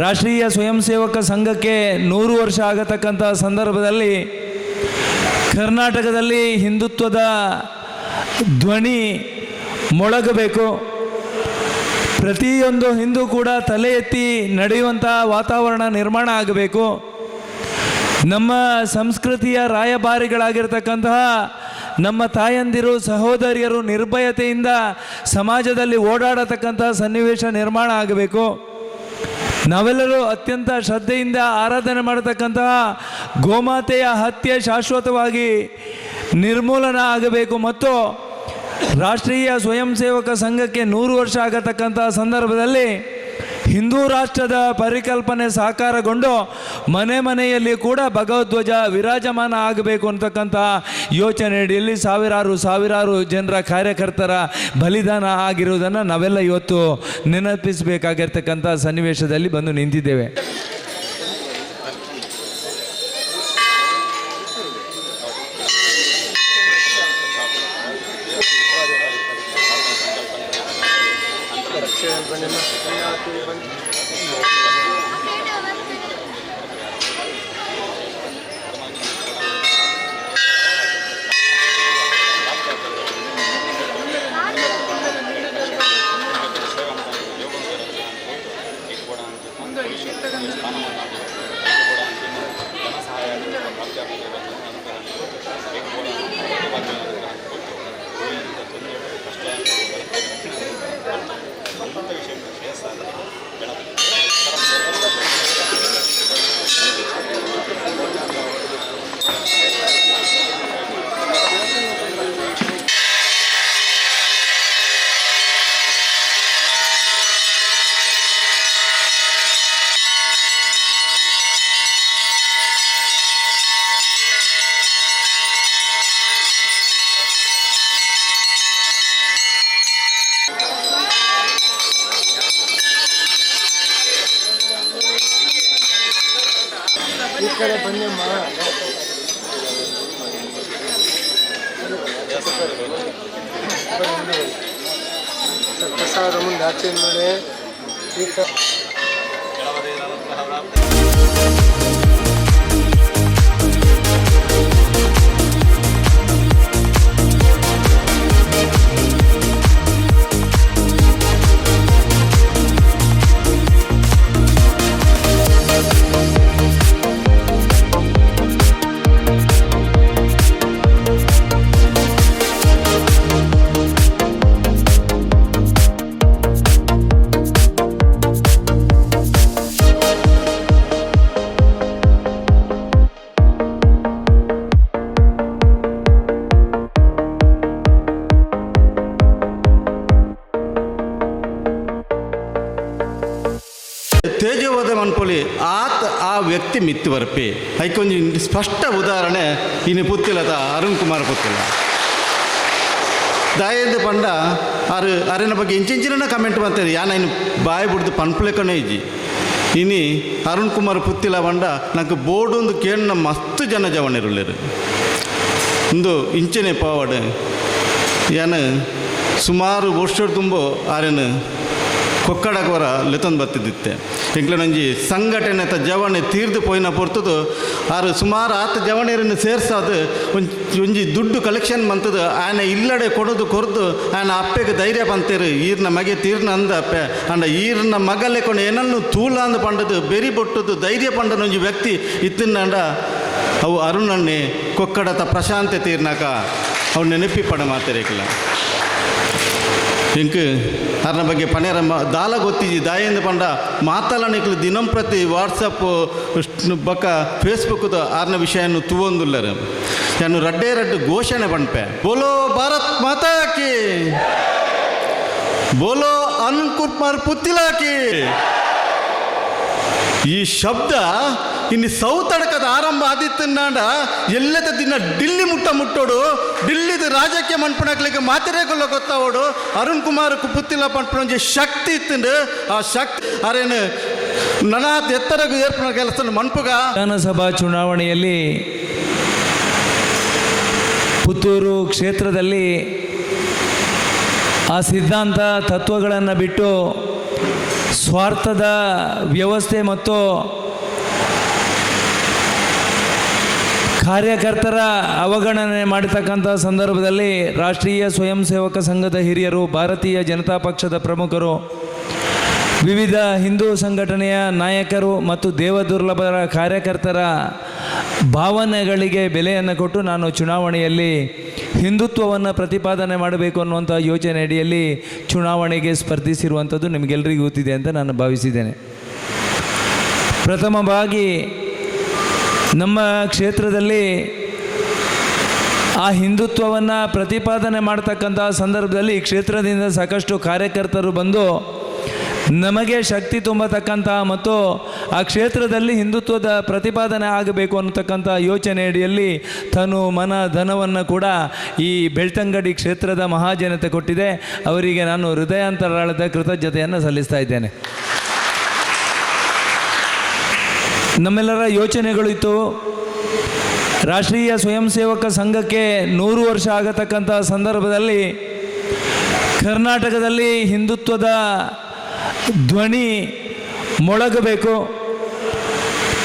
ರಾಷ್ಟ್ರೀಯ ಸ್ವಯಂ ಸೇವಕ ಸಂಘಕ್ಕೆ ನೂರು ವರ್ಷ ಆಗತಕ್ಕಂಥ ಸಂದರ್ಭದಲ್ಲಿ ಕರ್ನಾಟಕದಲ್ಲಿ ಹಿಂದುತ್ವದ ಧ್ವನಿ ಮೊಳಗಬೇಕು. ಪ್ರತಿಯೊಂದು ಹಿಂದೂ ಕೂಡ ತಲೆ ಎತ್ತಿ ನಡೆಯುವಂಥ ವಾತಾವರಣ ನಿರ್ಮಾಣ ಆಗಬೇಕು. ನಮ್ಮ ಸಂಸ್ಕೃತಿಯ ರಾಯಭಾರಿಗಳಾಗಿರ್ತಕ್ಕಂತಹ ನಮ್ಮ ತಾಯಂದಿರು, ಸಹೋದರಿಯರು ನಿರ್ಭಯತೆಯಿಂದ ಸಮಾಜದಲ್ಲಿ ಓಡಾಡತಕ್ಕಂತಹ ಸನ್ನಿವೇಶ ನಿರ್ಮಾಣ ಆಗಬೇಕು. ನಾವೆಲ್ಲರೂ ಅತ್ಯಂತ ಶ್ರದ್ಧೆಯಿಂದ ಆರಾಧನೆ ಮಾಡತಕ್ಕಂತಹ ಗೋಮಾತೆಯ ಹತ್ಯೆ ಶಾಶ್ವತವಾಗಿ ನಿರ್ಮೂಲನ ಆಗಬೇಕು ಮತ್ತು ರಾಷ್ಟ್ರೀಯ ಸ್ವಯಂ ಸೇವಕ ಸಂಘಕ್ಕೆ ನೂರು ವರ್ಷ ಆಗತಕ್ಕಂತಹ ಸಂದರ್ಭದಲ್ಲಿ ಹಿಂದೂ ರಾಷ್ಟ್ರದ ಪರಿಕಲ್ಪನೆ ಸಾಕಾರಗೊಂಡು ಮನೆ ಮನೆಯಲ್ಲಿ ಕೂಡ ಭಗವಧ್ವಜ ವಿರಾಜಮಾನ ಆಗಬೇಕು ಅಂತಕ್ಕಂಥ ಯೋಚನೆ ಅಡಿಯಲ್ಲಿ ಸಾವಿರಾರು ಸಾವಿರಾರು ಜನರ ಕಾರ್ಯಕರ್ತರ ಬಲಿದಾನ ಆಗಿರುವುದನ್ನು ನಾವೆಲ್ಲ ಇವತ್ತು ನೆನಪಿಸಬೇಕಾಗಿರ್ತಕ್ಕಂಥ ಸನ್ನಿವೇಶದಲ್ಲಿ ಬಂದು ನಿಂತಿದ್ದೇವೆ. Wenn ihr möchtet, kann ja die Wand. ಪ್ರಸಾದ ಮುಂದೆ ತೇಜೋವಧ ಮನ್ಪೊಲಿ ಆತ ಆ ವ್ಯಕ್ತಿ ಮಿತ್ತು ಬರ್ಪಿ ಐಕೊಂಜಿ ಸ್ಪಷ್ಟ ಉದಾಹರಣೆ ಇನ್ನು ಪುತ್ತಿಲದ ಅರುಣ್ ಕುಮಾರ್ ಪುತ್ತಿಲ ದಾಯದ ಪಂಡ, ಅರು ಅರಿನ ಬಗ್ಗೆ ಇಂಚಿಂಚಿನ ಕಮೆಂಟ್ ಮಾಡ್ತಾರೆ ಯಾನ ಇನ್ನು ಬಾಯಿ ಬಿಡ್ದು ಪನ್ಪುಲೆಕನೇ ಇಜ್ಜಿ ಇನಿ ಅರುಣ್ ಕುಮಾರ್ ಪುತ್ತಿಲ ಪಂಡ, ನಂಗೆ ಬೋರ್ಡ್ ಒಂದು ಕೇಳಿನ ಮಸ್ತ್ ಜನ ಜವನಿರುಳ್ಳರು ಒಂದು ಇಂಚನೆ ಪಾವಡ್. ಯಾನ ಸುಮಾರು ವರ್ಷ ತುಂಬ ಆರೇನು ಕೊಕ್ಕಡಕವರ ಲೆತನ್ ಬತ್ತಿದ್ದಿತ್ತೆ ಎಂಕ್ಲನೊಂಜಿ ಸಂಘಟನೆ ತ ಜವಣೆ ತೀರ್ದು ಪೋಯಿನ ಪೊರ್ತದು, ಆರು ಸುಮಾರು ಆತ ಜವಣಿಯರನ್ನು ಸೇರ್ಸಾದು, ಒಂಜಿ ದುಡ್ಡು ಕಲೆಕ್ಷನ್ ಮಂತದು ಆಯನ ಇಲ್ಲಡೆ ಕೊಡೋದು ಕೊರದು ಆಯನ ಅಪ್ಪೆಗೆ ಧೈರ್ಯ ಬಂತೇರು ಈರ್ನ ಮಗೆ ತೀರ್ನ ಅಂದ ಅಪ್ಪೆ. ಅಂಡ ಈರ್ನ ಮಗಲೆ ಕೊಂಡು ಏನನ್ನು ತೂಲ ಅಂದು ಪಂಡದು, ಬೆರಿ ಬೊಟ್ಟದು ಧೈರ್ಯ ಪಂಡನ ಒಂಜಿ ವ್ಯಕ್ತಿ ಇತ್ತಿನಂಡ ಅವು ಅರುಣಣ್ಣೆ ಕೊಕ್ಕಡತ ಪ್ರಶಾಂತ ತೀರ್ನಾಕ ಅವು ನೆನಪಿ ಪಡ ಮಾತಾರೇಕಿಲ್ಲ ಇಂಕ್ ಅರ್ನ ಬಗ್ಗೆ ಪನೇರ ಮ ದಾಲ ಗೊತ್ತಿಜಿ ದಾಯಿಂದ ಪಂಡ ಮಾತಾಲನಿಕ್ಲು ದಿನಂಪ್ರತಿ ವಾಟ್ಸಪ್ ಬಕ್ಕ ಫೇಸ್ಬುಕ್ದ ಆರ್ನ ವಿಷಯನು ತೂವೊಂದುಲ್ಲರು ನಾನು ರಡ್ಡೇ ರಡ್ಡು ಘೋಷಣೆ ಪಂಪೆ ಬೋಲೋ ಭಾರತ್ ಮಾತಾಕಿ ಬೋಲೋ ಅರುಣ್ ಕುಮಾರ್ ಪುತ್ತಿಲಾಕಿ ಈ ಶಬ್ದ ಇನ್ನು ಸೌತಡಕದ ಆರಂಭ ಆದಿತ್ತನ್ನಾಂಡ ಎಲ್ಲದ ದಿನ ಡಿಲ್ಲಿ ಮುಟ್ಟ ಮುಟ್ಟೋಡು, ಡಿಲ್ಲಿದ ರಾಜಕೀಯ ಮನ್ಪಣಕ್ಲಿಕ್ಕೆ ಮಾತಿರೇಗೊಲ್ಲ ಗೊತ್ತಾವೋಡು ಅರುಣ್ ಕುಮಾರ್ ಪುತ್ತಿಲ ಪಣ್ಪಣ ಶಕ್ತಿ ಇತ್ತಂಡು. ಆ ಶಕ್ತಿ, ಅರೇನು, ನನಾತ್ ಎತ್ತರಗೂ ಏರ್ಪಣ ಕೆಲಸ ಮನ್ಪುಗ. ವಿಧಾನಸಭಾ ಚುನಾವಣೆಯಲ್ಲಿ ಪುತ್ತೂರು ಕ್ಷೇತ್ರದಲ್ಲಿ ಆ ಸಿದ್ಧಾಂತ ತತ್ವಗಳನ್ನು ಬಿಟ್ಟು ಸ್ವಾರ್ಥದ ವ್ಯವಸ್ಥೆ ಮತ್ತು ಕಾರ್ಯಕರ್ತರ ಅವಗಣನೆ ಮಾಡತಕ್ಕಂಥ ಸಂದರ್ಭದಲ್ಲಿ ರಾಷ್ಟ್ರೀಯ ಸ್ವಯಂ ಸೇವಕ ಸಂಘದ ಹಿರಿಯರು, ಭಾರತೀಯ ಜನತಾ ಪಕ್ಷದ ಪ್ರಮುಖರು, ವಿವಿಧ ಹಿಂದೂ ಸಂಘಟನೆಯ ನಾಯಕರು ಮತ್ತು ದೇವದುರ್ಲಭರ ಕಾರ್ಯಕರ್ತರ ಭಾವನೆಗಳಿಗೆ ಬೆಲೆಯನ್ನು ಕೊಟ್ಟು ನಾನು ಚುನಾವಣೆಯಲ್ಲಿ ಹಿಂದುತ್ವವನ್ನು ಪ್ರತಿಪಾದನೆ ಮಾಡಬೇಕು ಅನ್ನುವಂಥ ಯೋಚನೆ ಅಡಿಯಲ್ಲಿ ಚುನಾವಣೆಗೆ ಸ್ಪರ್ಧಿಸಿರುವಂಥದ್ದು ನಿಮಗೆಲ್ಲರಿಗೂ ಗೊತ್ತಿದೆ ಅಂತ ನಾನು ಭಾವಿಸಿದ್ದೇನೆ. ಪ್ರಥಮವಾಗಿ ನಮ್ಮ ಕ್ಷೇತ್ರದಲ್ಲಿ ಆ ಹಿಂದುತ್ವವನ್ನು ಪ್ರತಿಪಾದನೆ ಮಾಡ್ತಕ್ಕಂಥ ಸಂದರ್ಭದಲ್ಲಿ ಕ್ಷೇತ್ರದಿಂದ ಸಾಕಷ್ಟು ಕಾರ್ಯಕರ್ತರು ಬಂದು ನಮಗೆ ಶಕ್ತಿ ತುಂಬತಕ್ಕಂಥ ಮತ್ತು ಆ ಕ್ಷೇತ್ರದಲ್ಲಿ ಹಿಂದುತ್ವದ ಪ್ರತಿಪಾದನೆ ಆಗಬೇಕು ಅನ್ನತಕ್ಕಂಥ ಯೋಚನೆ ಅಡಿಯಲ್ಲಿ ತನು ಮನ ಧನವನ್ನು ಕೂಡ ಈ ಬೆಳ್ತಂಗಡಿ ಕ್ಷೇತ್ರದ ಮಹಾಜನತೆ ಕೊಟ್ಟಿದೆ. ಅವರಿಗೆ ನಾನು ಹೃದಯಾಂತರಾಳದ ಕೃತಜ್ಞತೆಯನ್ನು ಸಲ್ಲಿಸ್ತಾ ಇದ್ದೇನೆ. ನಮ್ಮೆಲ್ಲರ ಯೋಚನೆಗಳು ಇತ್ತು. ರಾಷ್ಟ್ರೀಯ ಸ್ವಯಂ ಸೇವಕ ಸಂಘಕ್ಕೆ ನೂರು ವರ್ಷ ಆಗತಕ್ಕಂಥ ಸಂದರ್ಭದಲ್ಲಿ ಕರ್ನಾಟಕದಲ್ಲಿ ಹಿಂದುತ್ವದ ಧ್ವನಿ ಮೊಳಗಬೇಕು.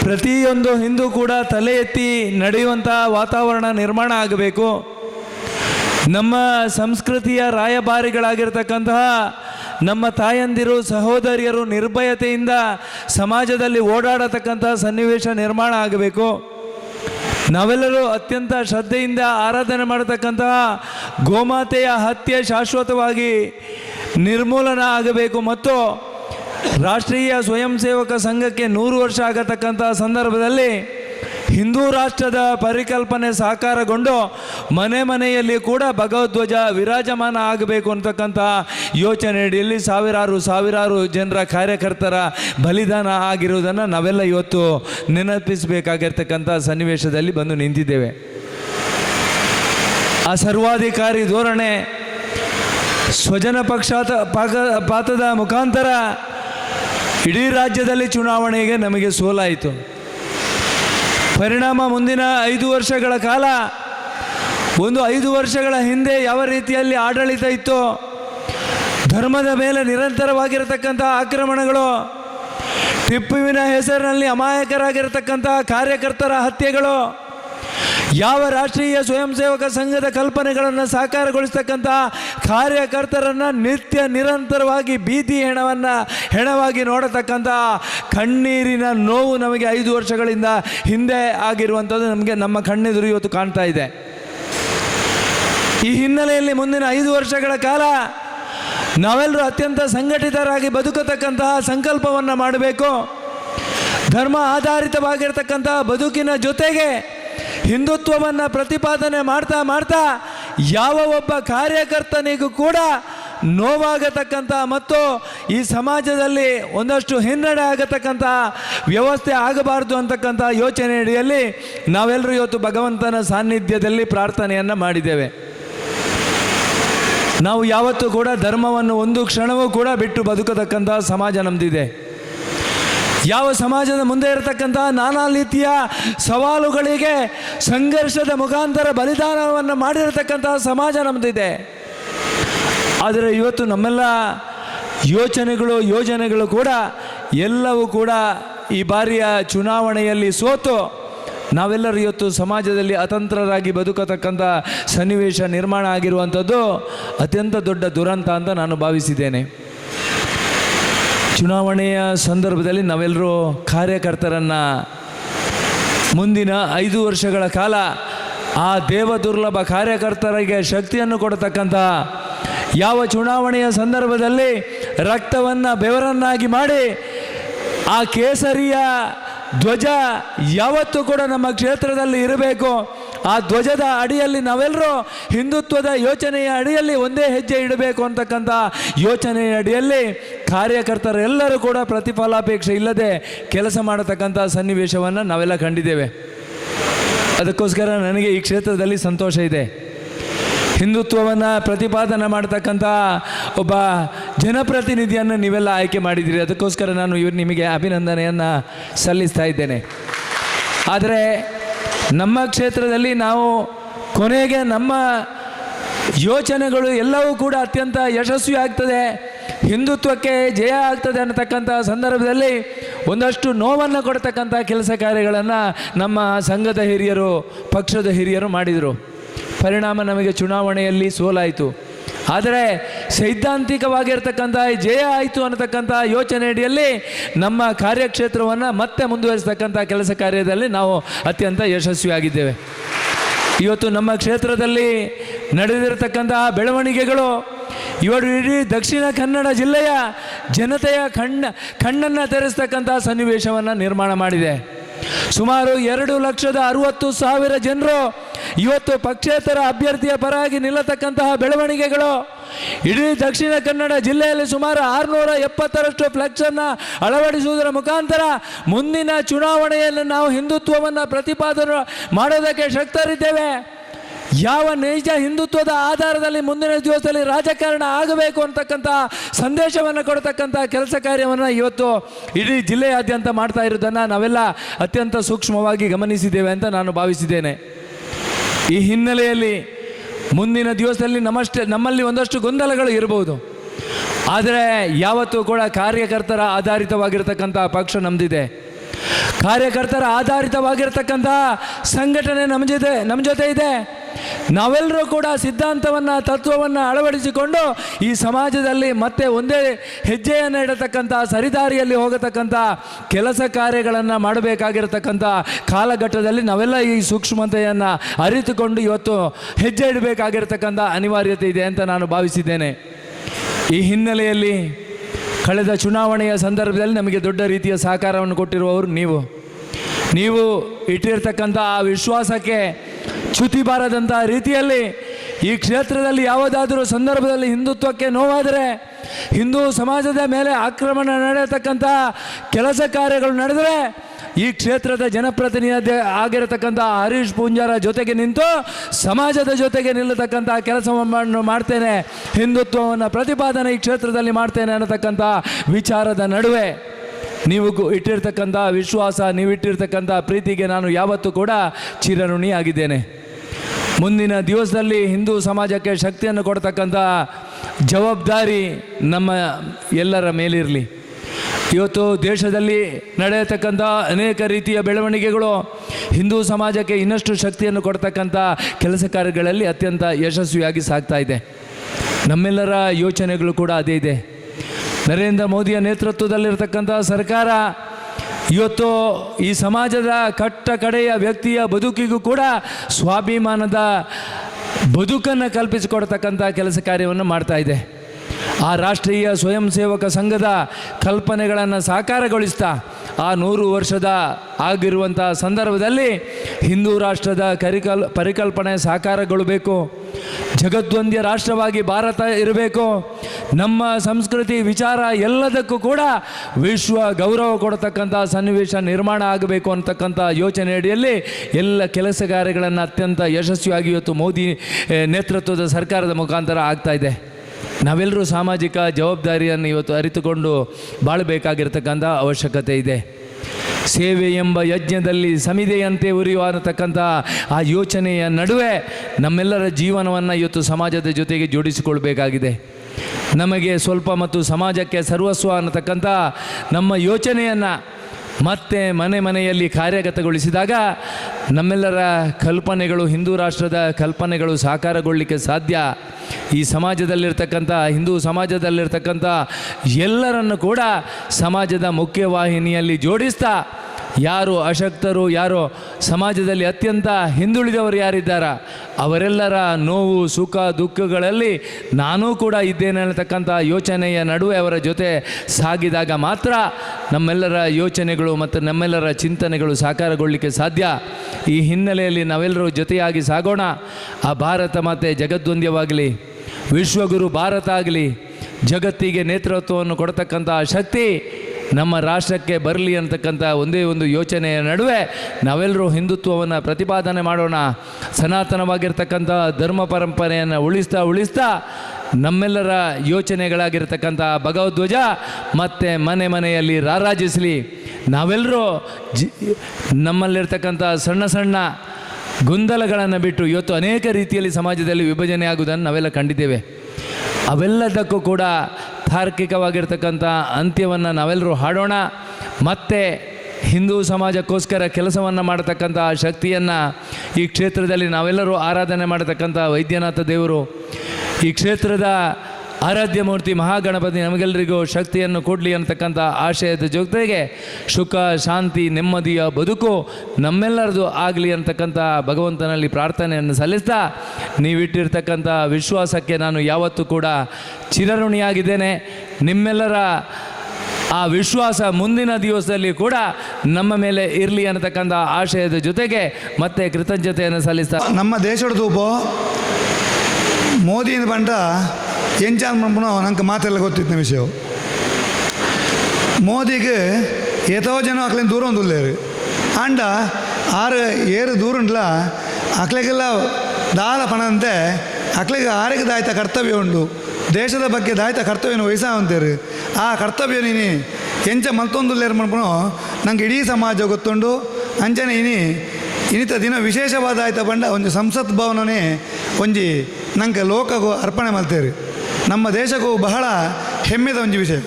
ಪ್ರತಿಯೊಂದು ಹಿಂದೂ ಕೂಡ ತಲೆ ಎತ್ತಿ ನಡೆಯುವಂಥ ವಾತಾವರಣ ನಿರ್ಮಾಣ ಆಗಬೇಕು. ನಮ್ಮ ಸಂಸ್ಕೃತಿಯ ರಾಯಭಾರಿಗಳಾಗಿರ್ತಕ್ಕಂತಹ ನಮ್ಮ ತಾಯಂದಿರು, ಸಹೋದರಿಯರು ನಿರ್ಭಯತೆಯಿಂದ ಸಮಾಜದಲ್ಲಿ ಓಡಾಡತಕ್ಕಂತಹ ಸನ್ನಿವೇಶ ನಿರ್ಮಾಣ ಆಗಬೇಕು. ನಾವೆಲ್ಲರೂ ಅತ್ಯಂತ ಶ್ರದ್ಧೆಯಿಂದ ಆರಾಧನೆ ಮಾಡತಕ್ಕಂತಹ ಗೋಮಾತೆಯ ಹತ್ಯೆ ಶಾಶ್ವತವಾಗಿ ನಿರ್ಮೂಲನ ಆಗಬೇಕು ಮತ್ತು ರಾಷ್ಟ್ರೀಯ ಸ್ವಯಂ ಸೇವಕ ಸಂಘಕ್ಕೆ ನೂರು ವರ್ಷ ಆಗತಕ್ಕಂಥ ಸಂದರ್ಭದಲ್ಲಿ ಹಿಂದೂ ರಾಷ್ಟ್ರದ ಪರಿಕಲ್ಪನೆ ಸಾಕಾರಗೊಂಡು ಮನೆ ಮನೆಯಲ್ಲಿ ಕೂಡ ಭಗವಧ್ವಜ ವಿರಾಜಮಾನ ಆಗಬೇಕು ಅಂತಕ್ಕಂಥ ಯೋಚನೆ ಅಡಿಯಲ್ಲಿ ಸಾವಿರಾರು ಸಾವಿರಾರು ಜನರ ಕಾರ್ಯಕರ್ತರ ಬಲಿದಾನ ಆಗಿರುವುದನ್ನು ನಾವೆಲ್ಲ ಇವತ್ತು ನೆನಪಿಸಬೇಕಾಗಿರ್ತಕ್ಕಂಥ ಸನ್ನಿವೇಶದಲ್ಲಿ ಬಂದು ನಿಂತಿದ್ದೇವೆ. ಆ ಸರ್ವಾಧಿಕಾರಿ ಧೋರಣೆ ಸ್ವಜನ ಪಕ್ಷಾತ ಪಾಕ ಪಾತದ ಮುಖಾಂತರ ಇಡೀ ರಾಜ್ಯದಲ್ಲಿ ಚುನಾವಣೆಗೆ ನಮಗೆ ಸೋಲಾಯಿತು. ಪರಿಣಾಮ ಮುಂದಿನ ಐದು ವರ್ಷಗಳ ಕಾಲ, ಒಂದು ಐದು ವರ್ಷಗಳ ಹಿಂದೆ ಯಾವ ರೀತಿಯಲ್ಲಿ ಆಡಳಿತ ಇತ್ತು, ಧರ್ಮದ ಮೇಲೆ ನಿರಂತರವಾಗಿರತಕ್ಕಂಥ ಆಕ್ರಮಣಗಳು, ಟಿಪ್ಪುವಿನ ಹೆಸರಿನಲ್ಲಿ ಅಮಾಯಕರಾಗಿರತಕ್ಕಂಥ ಕಾರ್ಯಕರ್ತರ ಹತ್ಯೆಗಳು ಯಾವ ರಾಷ್ಟ್ರೀಯ ಸ್ವಯಂ ಸೇವಕ ಸಂಘದ ಕಲ್ಪನೆಗಳನ್ನು ಸಾಕಾರಗೊಳಿಸತಕ್ಕಂತಹ ಕಾರ್ಯಕರ್ತರನ್ನು ನಿತ್ಯ ನಿರಂತರವಾಗಿ ಬೀದಿ ಹೆಣವನ್ನು ಹೆಣವಾಗಿ ನೋಡತಕ್ಕಂತಹ ಕಣ್ಣೀರಿನ ನೋವು ನಮಗೆ ಐದು ವರ್ಷಗಳಿಂದ ಹಿಂದೆ ಆಗಿರುವಂಥದ್ದು ನಮಗೆ ನಮ್ಮ ಕಣ್ಣೆದುರು ಇವತ್ತು ಕಾಣ್ತಾ ಇದೆ. ಈ ಹಿನ್ನೆಲೆಯಲ್ಲಿ ಮುಂದಿನ ಐದು ವರ್ಷಗಳ ಕಾಲ ನಾವೆಲ್ಲರೂ ಅತ್ಯಂತ ಸಂಘಟಿತರಾಗಿ ಬದುಕತಕ್ಕಂತಹ ಸಂಕಲ್ಪವನ್ನು ಮಾಡಬೇಕು. ಧರ್ಮ ಆಧಾರಿತವಾಗಿರ್ತಕ್ಕಂತಹ ಬದುಕಿನ ಜೊತೆಗೆ ಹಿಂದುತ್ವವನ್ನು ಪ್ರತಿಪಾದನೆ ಮಾಡ್ತಾ ಮಾಡ್ತಾ ಯಾವ ಒಬ್ಬ ಕಾರ್ಯಕರ್ತನಿಗೂ ಕೂಡ ನೋವಾಗತಕ್ಕಂಥ ಮತ್ತು ಈ ಸಮಾಜದಲ್ಲಿ ಒಂದಷ್ಟು ಹಿನ್ನಡೆ ಆಗತಕ್ಕಂಥ ವ್ಯವಸ್ಥೆ ಆಗಬಾರ್ದು ಅಂತಕ್ಕಂಥ ಯೋಚನೆ ಅಡಿಯಲ್ಲಿ ನಾವೆಲ್ಲರೂ ಇವತ್ತು ಭಗವಂತನ ಸಾನ್ನಿಧ್ಯದಲ್ಲಿ ಪ್ರಾರ್ಥನೆಯನ್ನು ಮಾಡಿದ್ದೇವೆ. ನಾವು ಯಾವತ್ತೂ ಕೂಡ ಧರ್ಮವನ್ನು ಒಂದು ಕ್ಷಣವೂ ಕೂಡ ಬಿಟ್ಟು ಬದುಕತಕ್ಕಂಥ ಸಮಾಜ ನಮ್ಮದಿದೆ ಯಾವ ಸಮಾಜದ ಮುಂದೆ ಇರತಕ್ಕಂತಹ ನಾನಾ ರೀತಿಯ ಸವಾಲುಗಳಿಗೆ ಸಂಘರ್ಷದ ಮುಖಾಂತರ ಬಲಿದಾನವನ್ನು ಮಾಡಿರತಕ್ಕಂತಹ ಸಮಾಜ ನಮ್ಮದಿದೆ ಆದರೆ ಇವತ್ತು ನಮ್ಮೆಲ್ಲ ಯೋಚನೆಗಳು, ಯೋಜನೆಗಳು ಕೂಡ ಎಲ್ಲವೂ ಕೂಡ ಈ ಬಾರಿಯ ಚುನಾವಣೆಯಲ್ಲಿ ಸೋತು ನಾವೆಲ್ಲರೂ ಇವತ್ತು ಸಮಾಜದಲ್ಲಿ ಅತಂತ್ರರಾಗಿ ಬದುಕತಕ್ಕಂಥ ಸನ್ನಿವೇಶ ನಿರ್ಮಾಣ ಆಗಿರುವಂಥದ್ದು ಅತ್ಯಂತ ದೊಡ್ಡ ದುರಂತ ಅಂತ ನಾನು ಭಾವಿಸಿದ್ದೇನೆ. ಚುನಾವಣೆಯ ಸಂದರ್ಭದಲ್ಲಿ ನಾವೆಲ್ಲರೂ ಕಾರ್ಯಕರ್ತರನ್ನು ಮುಂದಿನ ಐದು ವರ್ಷಗಳ ಕಾಲ ಆ ದೇವ ದುರ್ಲಭ ಕಾರ್ಯಕರ್ತರಿಗೆ ಶಕ್ತಿಯನ್ನು ಕೊಡತಕ್ಕಂಥ ಯಾವ ಚುನಾವಣೆಯ ಸಂದರ್ಭದಲ್ಲಿ ರಕ್ತವನ್ನು ಬೆವರನ್ನಾಗಿ ಮಾಡಿ ಆ ಕೇಸರಿಯ ಧ್ವಜ ಯಾವತ್ತೂ ಕೂಡ ನಮ್ಮ ಕ್ಷೇತ್ರದಲ್ಲಿ ಇರಬೇಕು. ಆ ಧ್ವಜದ ಅಡಿಯಲ್ಲಿ ನಾವೆಲ್ಲರೂ ಹಿಂದುತ್ವದ ಯೋಚನೆಯ ಅಡಿಯಲ್ಲಿ ಒಂದೇ ಹೆಜ್ಜೆ ಇಡಬೇಕು ಅಂತಕ್ಕಂಥ ಯೋಚನೆಯ ಅಡಿಯಲ್ಲಿ ಕಾರ್ಯಕರ್ತರೆಲ್ಲರೂ ಕೂಡ ಪ್ರತಿಫಲಾಪೇಕ್ಷೆ ಇಲ್ಲದೆ ಕೆಲಸ ಮಾಡತಕ್ಕಂಥ ಸನ್ನಿವೇಶವನ್ನು ನಾವೆಲ್ಲ ಕಂಡಿದ್ದೇವೆ. ಅದಕ್ಕೋಸ್ಕರ ನನಗೆ ಈ ಕ್ಷೇತ್ರದಲ್ಲಿ ಸಂತೋಷ ಇದೆ. ಹಿಂದುತ್ವವನ್ನು ಪ್ರತಿಪಾದನೆ ಮಾಡ್ತಕ್ಕಂಥ ಒಬ್ಬ ಜನಪ್ರತಿನಿಧಿಯನ್ನು ನೀವೆಲ್ಲ ಆಯ್ಕೆ ಮಾಡಿದ್ದೀರಿ. ಅದಕ್ಕೋಸ್ಕರ ನಾನು ಇವರು ನಿಮಗೆ ಅಭಿನಂದನೆಯನ್ನು ಸಲ್ಲಿಸ್ತಾ ಇದ್ದೇನೆ. ಆದರೆ ನಮ್ಮ ಕ್ಷೇತ್ರದಲ್ಲಿ ನಾವು ಕೊನೆಗೆ ನಮ್ಮ ಯೋಚನೆಗಳು ಎಲ್ಲವೂ ಕೂಡ ಅತ್ಯಂತ ಯಶಸ್ವಿ ಆಗ್ತದೆ. ಹಿಂದುತ್ವಕ್ಕೆ ಜಯ ಆಗ್ತದೆ ಅನ್ನತಕ್ಕಂಥ ಸಂದರ್ಭದಲ್ಲಿ ಒಂದಷ್ಟು ನೋವನ್ನು ಕೊಡ್ತಕ್ಕಂಥ ಕೆಲಸ ಕಾರ್ಯಗಳನ್ನು ನಮ್ಮ ಸಂಘದ ಹಿರಿಯರು, ಪಕ್ಷದ ಹಿರಿಯರು ಮಾಡಿದರು. ಪರಿಣಾಮ ನಮಗೆ ಚುನಾವಣೆಯಲ್ಲಿ ಸೋಲಾಯಿತು. ಆದರೆ ಸೈದ್ಧಾಂತಿಕವಾಗಿರ್ತಕ್ಕಂಥ ಜಯ ಆಯಿತು ಅನ್ನತಕ್ಕಂಥ ಯೋಚನೆ ಅಡಿಯಲ್ಲಿ ನಮ್ಮ ಕಾರ್ಯಕ್ಷೇತ್ರವನ್ನು ಮತ್ತೆ ಮುಂದುವರಿಸತಕ್ಕಂಥ ಕೆಲಸ ಕಾರ್ಯದಲ್ಲಿ ನಾವು ಅತ್ಯಂತ ಯಶಸ್ವಿಯಾಗಿದ್ದೇವೆ. ಇವತ್ತು ನಮ್ಮ ಕ್ಷೇತ್ರದಲ್ಲಿ ನಡೆದಿರತಕ್ಕಂತಹ ಬೆಳವಣಿಗೆಗಳು ಇವರು ಇಡೀ ದಕ್ಷಿಣ ಕನ್ನಡ ಜಿಲ್ಲೆಯ ಜನತೆಯ ಕಣ್ಣ ಕಣ್ಣನ್ನು ತೆರೆಸ್ತಕ್ಕಂಥ ಸನ್ನಿವೇಶವನ್ನು ನಿರ್ಮಾಣ ಮಾಡಿದೆ. ಸುಮಾರು ಎರಡು ಲಕ್ಷದ ಅರುವತ್ತು ಸಾವಿರ ಜನರು ಇವತ್ತು ಪಕ್ಷೇತರ ಅಭ್ಯರ್ಥಿಯ ಪರವಾಗಿ ನಿಲ್ಲತಕ್ಕಂತಹ ಬೆಳವಣಿಗೆಗಳು. ಇಡೀ ದಕ್ಷಿಣ ಕನ್ನಡ ಜಿಲ್ಲೆಯಲ್ಲಿ ಸುಮಾರು ಆರುನೂರ ಎಪ್ಪತ್ತರಷ್ಟು ಫ್ಲೆಕ್ಸನ್ನು ಅಳವಡಿಸುವುದರ ಮುಖಾಂತರ ಮುಂದಿನ ಚುನಾವಣೆಯಲ್ಲಿ ನಾವು ಹಿಂದುತ್ವವನ್ನು ಪ್ರತಿಪಾದನೆ ಮಾಡೋದಕ್ಕೆ ಶಕ್ತರಿದ್ದೇವೆ. ಯಾವ ನೈಜ ಹಿಂದುತ್ವದ ಆಧಾರದಲ್ಲಿ ಮುಂದಿನ ದಿವಸದಲ್ಲಿ ರಾಜಕಾರಣ ಆಗಬೇಕು ಅಂತಕ್ಕಂಥ ಸಂದೇಶವನ್ನು ಕೊಡತಕ್ಕಂಥ ಕೆಲಸ ಕಾರ್ಯವನ್ನು ಇವತ್ತು ಇಡೀ ಜಿಲ್ಲೆಯಾದ್ಯಂತ ಮಾಡ್ತಾ ಇರೋದನ್ನು ನಾವೆಲ್ಲ ಅತ್ಯಂತ ಸೂಕ್ಷ್ಮವಾಗಿ ಗಮನಿಸಿದ್ದೇವೆ ಅಂತ ನಾನು ಭಾವಿಸಿದ್ದೇನೆ. ಈ ಹಿನ್ನೆಲೆಯಲ್ಲಿ ಮುಂದಿನ ದಿವಸದಲ್ಲಿ ನಮ್ಮಷ್ಟೇ, ನಮ್ಮಲ್ಲಿ ಒಂದಷ್ಟು ಗೊಂದಲಗಳು ಇರಬಹುದು. ಆದರೆ ಯಾವತ್ತೂ ಕೂಡ ಕಾರ್ಯಕರ್ತರ ಆಧಾರಿತವಾಗಿರ್ತಕ್ಕಂಥ ಪಕ್ಷ ನಮ್ಮದಿದೆ ಕಾರ್ಯಕರ್ತರ ಆಧಾರಿತವಾಗಿರ್ತಕ್ಕಂಥ ಸಂಘಟನೆ ನಮ್ಮ ಜೊತೆ ನಮ್ಮ ಜೊತೆ ಇದೆ. ನಾವೆಲ್ಲರೂ ಕೂಡ ಸಿದ್ಧಾಂತವನ್ನು, ತತ್ವವನ್ನು ಅಳವಡಿಸಿಕೊಂಡು ಈ ಸಮಾಜದಲ್ಲಿ ಮತ್ತೆ ಒಂದೇ ಹೆಜ್ಜೆಯನ್ನು ಇಡತಕ್ಕಂಥ ಸರಿದಾರಿಯಲ್ಲಿ ಹೋಗತಕ್ಕಂಥ ಕೆಲಸ ಕಾರ್ಯಗಳನ್ನು ಮಾಡಬೇಕಾಗಿರತಕ್ಕಂಥ ಕಾಲಘಟ್ಟದಲ್ಲಿ ನಾವೆಲ್ಲ ಈ ಸೂಕ್ಷ್ಮತೆಯನ್ನು ಅರಿತುಕೊಂಡು ಇವತ್ತು ಹೆಜ್ಜೆ ಇಡಬೇಕಾಗಿರತಕ್ಕಂಥ ಅನಿವಾರ್ಯತೆ ಇದೆ ಅಂತ ನಾನು ಭಾವಿಸಿದ್ದೇನೆ. ಈ ಹಿನ್ನೆಲೆಯಲ್ಲಿ ಕಳೆದ ಚುನಾವಣೆಯ ಸಂದರ್ಭದಲ್ಲಿ ನಮಗೆ ದೊಡ್ಡ ರೀತಿಯ ಸಹಕಾರವನ್ನು ಕೊಟ್ಟಿರುವವರು ನೀವು. ನೀವು ಇಟ್ಟಿರ್ತಕ್ಕಂಥ ಆ ವಿಶ್ವಾಸಕ್ಕೆ ಚ್ಯುತಿ ಬಾರದಂತಹ ರೀತಿಯಲ್ಲಿ ಈ ಕ್ಷೇತ್ರದಲ್ಲಿ ಯಾವುದಾದರೂ ಸಂದರ್ಭದಲ್ಲಿ ಹಿಂದುತ್ವಕ್ಕೆ ನೋವಾದರೆ ಹಿಂದೂ ಸಮಾಜದ ಮೇಲೆ ಆಕ್ರಮಣ ನಡೆಯತಕ್ಕಂಥ ಕೆಲಸ ಕಾರ್ಯಗಳು ನಡೆದರೆ ಈ ಕ್ಷೇತ್ರದ ಜನಪ್ರತಿನಿಧಿ ಆಗಿರತಕ್ಕಂಥ ಹರೀಶ್ ಪೂಂಜಾರ ಜೊತೆಗೆ ನಿಂತು ಸಮಾಜದ ಜೊತೆಗೆ ನಿಲ್ಲತಕ್ಕಂಥ ಕೆಲಸವನ್ನು ಮಾಡ್ತೇನೆ, ಹಿಂದುತ್ವವನ್ನು ಪ್ರತಿಪಾದನೆ ಈ ಕ್ಷೇತ್ರದಲ್ಲಿ ಮಾಡ್ತೇನೆ ಅನ್ನತಕ್ಕಂಥ ವಿಚಾರದ ನಡುವೆ. ನೀವು ಇಟ್ಟಿರ್ತಕ್ಕಂಥ ವಿಶ್ವಾಸ, ನೀವು ಇಟ್ಟಿರ್ತಕ್ಕಂಥ ಪ್ರೀತಿಗೆ ನಾನು ಯಾವತ್ತೂ ಕೂಡ ಚಿರಋಣಿಯಾಗಿದ್ದೇನೆ. ಮುಂದಿನ ದಿವಸದಲ್ಲಿ ಹಿಂದೂ ಸಮಾಜಕ್ಕೆ ಶಕ್ತಿಯನ್ನು ಕೊಡ್ತಕ್ಕಂಥ ಜವಾಬ್ದಾರಿ ನಮ್ಮ ಎಲ್ಲರ ಮೇಲಿರಲಿ. ಇವತ್ತು ದೇಶದಲ್ಲಿ ನಡೆಯತಕ್ಕಂಥ ಅನೇಕ ರೀತಿಯ ಬೆಳವಣಿಗೆಗಳು ಹಿಂದೂ ಸಮಾಜಕ್ಕೆ ಇನ್ನಷ್ಟು ಶಕ್ತಿಯನ್ನು ಕೊಡ್ತಕ್ಕಂಥ ಕೆಲಸ ಕಾರ್ಯಗಳಲ್ಲಿ ಅತ್ಯಂತ ಯಶಸ್ವಿಯಾಗಿ ಸಾಗ್ತಾ ಇದೆ. ನಮ್ಮೆಲ್ಲರ ಯೋಚನೆಗಳು ಕೂಡ ಅದೇ ಇದೆ. ನರೇಂದ್ರ ಮೋದಿಯ ನೇತೃತ್ವದಲ್ಲಿರ್ತಕ್ಕಂಥ ಸರ್ಕಾರ ಇವತ್ತು ಈ ಸಮಾಜದ ಕಟ್ಟ ಕಡೆಯ ವ್ಯಕ್ತಿಯ ಬದುಕಿಗೂ ಕೂಡ ಸ್ವಾಭಿಮಾನದ ಬದುಕನ್ನು ಕಲ್ಪಿಸಿಕೊಡ್ತಕ್ಕಂಥ ಕೆಲಸ ಕಾರ್ಯವನ್ನು ಮಾಡ್ತಾ ಇದೆ. ಆ ರಾಷ್ಟ್ರೀಯ ಸ್ವಯಂ ಸೇವಕ ಸಂಘದ ಕಲ್ಪನೆಗಳನ್ನು ಸಾಕಾರಗೊಳಿಸ್ತಾ ಆ ನೂರು ವರ್ಷದ ಆಗಿರುವಂಥ ಸಂದರ್ಭದಲ್ಲಿ ಹಿಂದೂ ರಾಷ್ಟ್ರದ ಕರಿಕಲ್, ಪರಿಕಲ್ಪನೆ ಸಾಕಾರಗೊಳ್ಳಬೇಕು ಜಗದ್ವಂದ್ಯ ರಾಷ್ಟ್ರವಾಗಿ ಭಾರತ ಇರಬೇಕು. ನಮ್ಮ ಸಂಸ್ಕೃತಿ ವಿಚಾರ ಎಲ್ಲದಕ್ಕೂ ಕೂಡ ವಿಶ್ವ ಗೌರವ ಕೊಡತಕ್ಕಂಥ ಸನ್ನಿವೇಶ ನಿರ್ಮಾಣ ಆಗಬೇಕು ಅಂತಕ್ಕಂಥ ಯೋಚನೆ ಅಡಿಯಲ್ಲಿ ಎಲ್ಲ ಕೆಲಸ ಕಾರ್ಯಗಳನ್ನು ಅತ್ಯಂತ ಯಶಸ್ವಿಯಾಗಿ ಇವತ್ತು ಮೋದಿ ನೇತೃತ್ವದ ಸರ್ಕಾರದ ಮುಖಾಂತರ ಆಗ್ತಾ ಇದೆ. ನಾವೆಲ್ಲರೂ ಸಾಮಾಜಿಕ ಜವಾಬ್ದಾರಿಯನ್ನು ಇವತ್ತು ಅರಿತುಕೊಂಡು ಬಾಳಬೇಕಾಗಿರ್ತಕ್ಕಂಥ ಅವಶ್ಯಕತೆ ಇದೆ. ಸೇವೆ ಎಂಬ ಯಜ್ಞದಲ್ಲಿ ಸಮಿದೆಯಂತೆ ಉರಿಯುವ ಅನ್ನತಕ್ಕಂಥ ಆ ಯೋಚನೆಯ ನಡುವೆ ನಮ್ಮೆಲ್ಲರ ಜೀವನವನ್ನು ಇವತ್ತು ಸಮಾಜದ ಜೊತೆಗೆ ಜೋಡಿಸಿಕೊಳ್ಬೇಕಾಗಿದೆ. ನಮಗೆ ಸ್ವಲ್ಪ ಮತ್ತು ಸಮಾಜಕ್ಕೆ ಸರ್ವಸ್ವ ಅನ್ನತಕ್ಕಂಥ ನಮ್ಮ ಯೋಚನೆಯನ್ನು ಮತ್ತೆ ಮನೆ ಮನೆಯಲ್ಲಿ ಕಾರ್ಯಗತಗೊಳಿಸಿದಾಗ ನಮ್ಮೆಲ್ಲರ ಕಲ್ಪನೆಗಳು, ಹಿಂದೂ ರಾಷ್ಟ್ರದ ಕಲ್ಪನೆಗಳು ಸಾಕಾರಗೊಳ್ಳಲಿಕ್ಕೆ ಸಾಧ್ಯ. ಈ ಸಮಾಜದಲ್ಲಿರ್ತಕ್ಕಂಥ, ಹಿಂದೂ ಸಮಾಜದಲ್ಲಿರ್ತಕ್ಕಂಥ ಎಲ್ಲರನ್ನು ಕೂಡ ಸಮಾಜದ ಮುಖ್ಯವಾಹಿನಿಯಲ್ಲಿ ಜೋಡಿಸ್ತಾ ಯಾರು ಅಶಕ್ತರು, ಯಾರು ಸಮಾಜದಲ್ಲಿ ಅತ್ಯಂತ ಹಿಂದುಳಿದವರು ಯಾರಿದ್ದಾರ? ಅವರೆಲ್ಲರ ನೋವು, ಸುಖ, ದುಃಖಗಳಲ್ಲಿ ನಾನೂ ಕೂಡ ಇದ್ದೇನೆ ಅನ್ನತಕ್ಕಂಥ ಯೋಚನೆಯ ನಡುವೆ ಅವರ ಜೊತೆ ಸಾಗಿದಾಗ ಮಾತ್ರ ನಮ್ಮೆಲ್ಲರ ಯೋಚನೆಗಳು ಮತ್ತು ನಮ್ಮೆಲ್ಲರ ಚಿಂತನೆಗಳು ಸಾಕಾರಗೊಳ್ಳಲಿಕ್ಕೆ ಸಾಧ್ಯ. ಈ ಹಿನ್ನೆಲೆಯಲ್ಲಿ ನಾವೆಲ್ಲರೂ ಜೊತೆಯಾಗಿ ಸಾಗೋಣ. ಆ ಭಾರತ ಮಾತೆ ಜಗದ್ವಂದ್ಯವಾಗಲಿ, ವಿಶ್ವಗುರು ಭಾರತ ಆಗಲಿ, ಜಗತ್ತಿಗೆ ನೇತೃತ್ವವನ್ನು ಕೊಡತಕ್ಕಂಥ ಶಕ್ತಿ ನಮ್ಮ ರಾಷ್ಟ್ರಕ್ಕೆ ಬರಲಿ ಅಂತಕ್ಕಂಥ ಒಂದೇ ಒಂದು ಯೋಚನೆಯ ನಡುವೆ ನಾವೆಲ್ಲರೂ ಹಿಂದುತ್ವವನ್ನು ಪ್ರತಿಪಾದನೆ ಮಾಡೋಣ. ಸನಾತನವಾಗಿರ್ತಕ್ಕಂಥ ಧರ್ಮ ಪರಂಪರೆಯನ್ನು ಉಳಿಸ್ತಾ ಉಳಿಸ್ತಾ ನಮ್ಮೆಲ್ಲರ ಯೋಚನೆಗಳಾಗಿರ್ತಕ್ಕಂಥ ಭಗವಧ್ವಜ ಮತ್ತೆ ಮನೆ ಮನೆಯಲ್ಲಿ ರಾರಾಜಿಸಲಿ. ನಾವೆಲ್ಲರೂ ಜಿ, ನಮ್ಮಲ್ಲಿರ್ತಕ್ಕಂಥ ಸಣ್ಣ ಸಣ್ಣ ಗೊಂದಲಗಳನ್ನು ಬಿಟ್ಟು ಇವತ್ತು ಅನೇಕ ರೀತಿಯಲ್ಲಿ ಸಮಾಜದಲ್ಲಿ ವಿಭಜನೆ ಆಗುವುದನ್ನು ನಾವೆಲ್ಲ ಕಂಡಿದ್ದೇವೆ. ಅವೆಲ್ಲದಕ್ಕೂ ಕೂಡ ತಾರ್ಕಿಕವಾಗಿರ್ತಕ್ಕಂಥ ಅಂತ್ಯವನ್ನು ನಾವೆಲ್ಲರೂ ಹಾಡೋಣ. ಮತ್ತೆ ಹಿಂದೂ ಸಮಾಜಕ್ಕೋಸ್ಕರ ಕೆಲಸವನ್ನು ಮಾಡತಕ್ಕಂಥ ಶಕ್ತಿಯನ್ನು ಈ ಕ್ಷೇತ್ರದಲ್ಲಿ ನಾವೆಲ್ಲರೂ ಆರಾಧನೆ ಮಾಡತಕ್ಕಂಥ ವೈದ್ಯನಾಥ ದೇವರು ಈ ಕ್ಷೇತ್ರದ ಆರಾಧ್ಯ ಮೂರ್ತಿ ಮಹಾಗಣಪತಿ ನಮಗೆಲ್ಲರಿಗೂ ಶಕ್ತಿಯನ್ನು ಕೊಡಲಿ ಅಂತಕ್ಕಂಥ ಆಶಯದ ಜೊತೆಗೆ ಸುಖ, ಶಾಂತಿ, ನೆಮ್ಮದಿಯ ಬದುಕು ನಮ್ಮೆಲ್ಲರದು ಆಗಲಿ ಅಂತಕ್ಕಂಥ ಭಗವಂತನಲ್ಲಿ ಪ್ರಾರ್ಥನೆಯನ್ನು ಸಲ್ಲಿಸ್ತಾ ನೀವಿಟ್ಟಿರ್ತಕ್ಕಂಥ ವಿಶ್ವಾಸಕ್ಕೆ ನಾನು ಯಾವತ್ತೂ ಕೂಡ ಚಿರಋಣಿಯಾಗಿದ್ದೇನೆ. ನಿಮ್ಮೆಲ್ಲರ ಆ ವಿಶ್ವಾಸ ಮುಂದಿನ ದಿವಸದಲ್ಲಿ ಕೂಡ ನಮ್ಮ ಮೇಲೆ ಇರಲಿ ಅನ್ನತಕ್ಕಂಥ ಆಶಯದ ಜೊತೆಗೆ ಮತ್ತೆ ಕೃತಜ್ಞತೆಯನ್ನು ಸಲ್ಲಿಸ್ತಾ ನಮ್ಮ ದೇಶದ ಮೋದಿಯಿಂದ ಬಂಡ ಎಂಚಾನ್ ಮನ್ಪುನೋ ನಂಗೆ ಮಾತೆಲ್ಲ ಗೊತ್ತಿತ್ತು ವಿಷಯ ಜನ ಅಕ್ಲಿನ ದೂರ ಒಂದುಲ್ಲೇರು ಆಂಡ ಆರು ಏರು ದೂರ ಉಂಡ್ಲ, ಅಕ್ಲಿಗೆಲ್ಲ ದಾಲ ಪಣಂತೆ ಅಕ್ಲಿಗೆ ಆರಿಗೆ ದಾಯಿತ ಕರ್ತವ್ಯ ಉಂಡು, ದೇಶದ ಬಗ್ಗೆ ದಾಯಿತ ಕರ್ತವ್ಯನ ವಹಿಸಾವಂತೇರು ಆ ಕರ್ತವ್ಯ ನೀನು ಎಂಚ ಮಲ್ತೊಂದುಲ್ಲೇರು ಮಾಡ್ಕೊಳೋ ನಂಗೆ ಇಡೀ ಸಮಾಜ ಗೊತ್ತುಂಡು, ಅಂಚನೆ ಇನಿ, ಇನಿತ ದಿನ ವಿಶೇಷವಾದ ಆಯ್ತ ಬಂಡ, ಒಂದು ಸಂಸತ್ ಭವನನೇ ಒಂಜಿ ನಂಗೆ ಲೋಕಗೂ ಅರ್ಪಣೆ ಮಲ್ತೇರಿ. ನಮ್ಮ ದೇಶಕ್ಕೂ ಬಹಳ ಹೆಮ್ಮೆದ ಒಂದು ವಿಷಯ.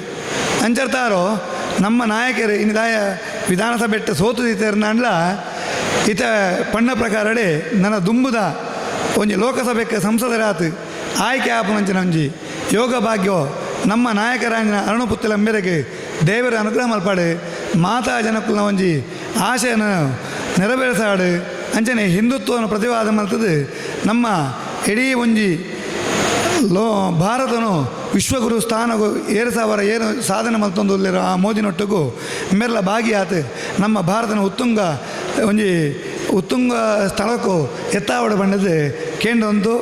ಅಂಚರ್ತಾರೋ ನಮ್ಮ ನಾಯಕರು ಇನ್ನು ದಾಯ ವಿಧಾನಸಭೆ ಸೋತು ಅಂಡ್ಲ ಇತ ಪಣ್ಣ ಪ್ರಕಾರಡೆ ನನ್ನ ದುಂಬುದ ಒಂಜಿ ಲೋಕಸಭೆಗೆ ಸಂಸದರಾತು. ಆಯ್ಕೆ ಆಪನಂಚಿನ ಒಂಜಿ ಯೋಗ ಭಾಗ್ಯೋ, ನಮ್ಮ ನಾಯಕರಾಂಜಿನ ಅರುಣಪುತ್ತಲ ಮೇರೆಗೆ ದೇವರ ಅನುಗ್ರಹ ಮಲ್ಪಾಡು. ಮಾತಾ ಜನಕ್ಕುಲ್ನ ಒಂಜಿ ಆಶೆಯನ್ನು ನೆರವೇರಿಸಾಡು. ಅಂಚನೆ ಹಿಂದುತ್ವವನ್ನು ಪ್ರತಿವಾದ ಮಲ್ತದು. ನಮ್ಮ ಇಡೀ ಒಂಜಿ ಲೋ, ಭಾರತನು ವಿಶ್ವಗುರು ಸ್ಥಾನ ಏರು ಸಾವಿರ ಏನು ಸಾಧನೆ ಮಲ್ತೊಂದು ಆ ಮೋದಿನೊಟ್ಟಿಗೂ ಮೆಲ್ಲ ಭಾಗಿಯಾತೆ ನಮ್ಮ ಭಾರತನ ಉತ್ತುಂಗ, ಒಂಜಿ ಉತ್ತುಂಗ ಸ್ಥಳಕ್ಕೂ ಎತ್ತಾವಡ ಬಣ್ಣದ ಕೇಂದ್ರ ಒಂದು